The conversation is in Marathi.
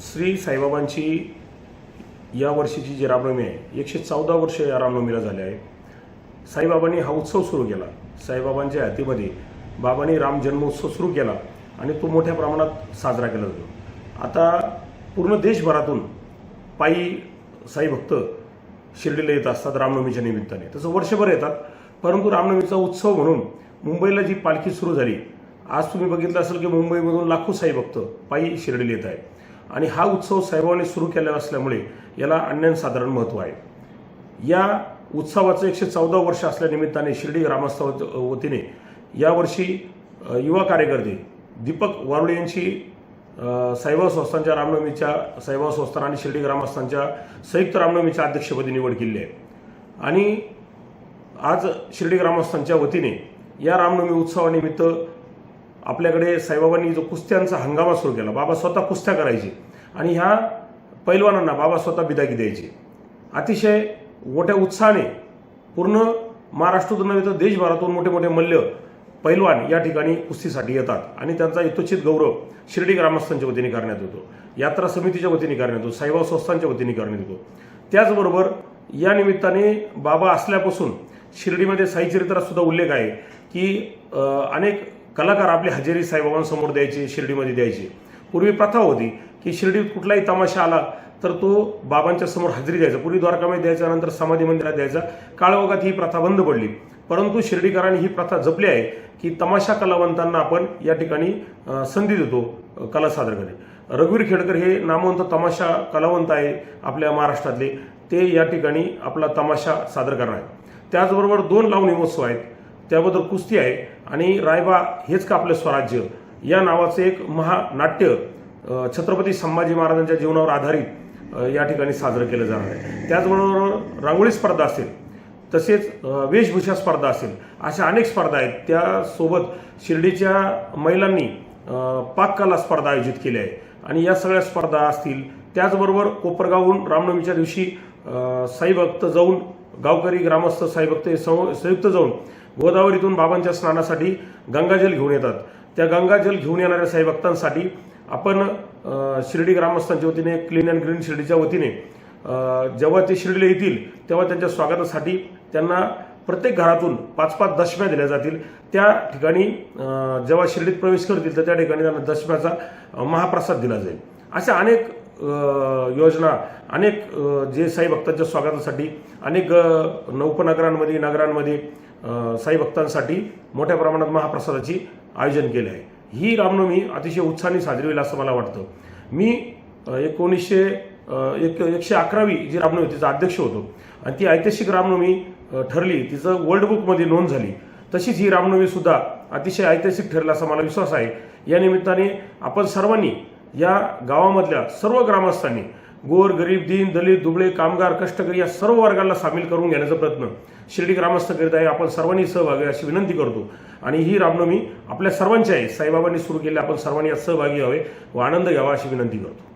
श्री साईबाबांची या वर्षीची जी रामनवमी आहे एकशे चौदा वर्ष या रामनवमीला झाले आहे. साईबाबांनी हा उत्सव सुरू केला. साईबाबांच्या हातीमध्ये बाबांनी राम जन्मोत्सव सुरू केला आणि तो मोठ्या प्रमाणात साजरा केला जातो. आता पूर्ण देशभरातून पायी साई भक्त शिर्डीला येत असतात रामनवमीच्या निमित्ताने. तसं वर्षभर येतात. परंतु रामनवमीचा उत्सव म्हणून मुंबईला जी पालखी सुरू झाली आज तुम्ही बघितलं असेल की मुंबईमधून लाखो साई भक्त पायी शिर्डीला येत आहे आणि हा उत्सव साईबाबांनी सुरू केलेला असल्यामुळे याला अनन्यसाधारण महत्त्व आहे. या उत्सवाचं एकशे चौदा वर्ष असल्यानिमित्ताने शिर्डी ग्रामस्थ वतीने यावर्षी युवा कार्यकर्ते दीपक वारुळे यांची अ, संस्थांच्या रामनवमीच्या साईबाब संस्थान आणि शिर्डी ग्रामस्थांच्या संयुक्त रामनवमीच्या अध्यक्षपदी निवड केली आहे. आणि आज शिर्डी ग्रामस्थांच्या वतीने या रामनवमी उत्सवानिमित्त आपल्याकडे साईबाबांनी जो कुस्त्यांचा हंगामा सुरू केला बाबा स्वतः कुस्त्या करायचे. आणि ह्या पैलवानांना बाबा स्वतः बिदागी द्यायचे. अतिशय मोठ्या उत्साहाने पूर्ण महाराष्ट्रातून नव्हे तर देशभरातून मोठे मोठे मल्ल पैलवान या ठिकाणी कुस्तीसाठी येतात. आणि त्यांचा यथोचित गौरव शिर्डी ग्रामस्थांच्या वतीने करण्यात येतो. यात्रा समितीच्या वतीने करण्यात येतो. साईबा संस्थांच्या वतीने करण्यात येतो. त्याचबरोबर या निमित्ताने बाबा असल्यापासून शिर्डीमध्ये साईचरित्रात सुद्धा उल्लेख आहे की अनेक कलाकार आपली हजेरी साईबाबांसमोर द्यायचे शिर्डीमध्ये द्यायचे. पूर्वी प्रथा होती की शिर्डीत कुठलाही तमाशा आला तर तो बाबांच्या समोर हजेरी द्यायचा. पूर्वी द्वारकामध्ये द्यायचा नंतर समाधी मंदिरात द्यायचा. काळवगात ही प्रथा बंद पडली. परंतु शिर्डीकरांनी ही प्रथा जपली आहे की तमाशा कलावंतांना आपण या ठिकाणी संधी देतो कला सादर करणे. रघुवीर खेडकर हे नामवंत तमाशा कलावंत आहे आपल्या महाराष्ट्रातले. ते या ठिकाणी आपला तमाशा सादर करणार आहेत. त्याचबरोबर दोन लावणी महोत्सव आहेत. त्याबद्दल कुस्ती आहे. आणि रायबा हेच का आपलं स्वराज्य? या नावाचं एक महानाट्य छत्रपती संभाजी महाराजांच्या जीवनावर आधारित या ठिकाणी साजरं केलं जाणार आहे. त्याचबरोबर रांगोळी स्पर्धा असेल तसेच वेशभूषा स्पर्धा असेल अशा अनेक स्पर्धा आहेत. त्यासोबत शिर्डीच्या महिलांनी पाककला स्पर्धा आयोजित केली आहे. आणि या सगळ्या स्पर्धा असतील त्याचबरोबर कोपरगावहून रामनवमीच्या दिवशी साईभक्त जाऊन गावकरी ग्रामस्थ साईभक्त हे सं- संयुक्त जाऊन गोदावरीतून बाबांच्या स्नानासाठी गंगाजल घेऊन येतात. त्या गंगाजल घेऊन येणाऱ्या साई भक्तांसाठी आपण शिर्डी ग्रामस्थांच्या वतीने क्लीन अँड ग्रीन शिर्डीच्या वतीने जेव्हा ते शिर्डीला येतील तेव्हा त्यांच्या स्वागतासाठी त्यांना प्रत्येक घरातून पाच पाच दशम्या दिल्या जातील. त्या ठिकाणी जेव्हा शिर्डीत प्रवेश करतील तर त्या ठिकाणी त्यांना दशम्याचा महाप्रसाद दिला जाईल. अशा अनेक योजना अनेक जे साई भक्तांच्या स्वागतासाठी अनेक नौपनगरांमध्ये नगरांमध्ये साई भक्तांसाठी मोठ्या प्रमाणात महाप्रसादाची आयोजन केले आहे. ही रामनवमी अतिशय उत्साहाने साजरी होईल असं मला वाटतं. मी एकोणीसशे एक एकशे अकरावी जी रामनवमी तिचा अध्यक्ष होतो. आणि ती ऐतिहासिक रामनवमी ठरली. तिचं वर्ल्ड बुकमध्ये नोंद झाली. तशीच ही रामनवमी सुद्धा अतिशय ऐतिहासिक ठरला असा मला विश्वास आहे. या निमित्ताने आपण सर्वांनी या गावामधल्या सर्व ग्रामस्थांनी गोर गरीब दीन दलित दुबळे कामगार कष्टकरी या सर्व वर्गाला सामील करून घेण्याचा प्रयत्न शिर्डी ग्रामस्थ करीत आहे. आपण सर्वांनी सहभागी अशी विनंती करतो. आणि ही रामनवमी आपल्या सर्वांची आहे साईबाबांनी सुरू केली आपण सर्वांनी यात सहभागी व्हावे व आनंद घ्यावा अशी विनंती करतो.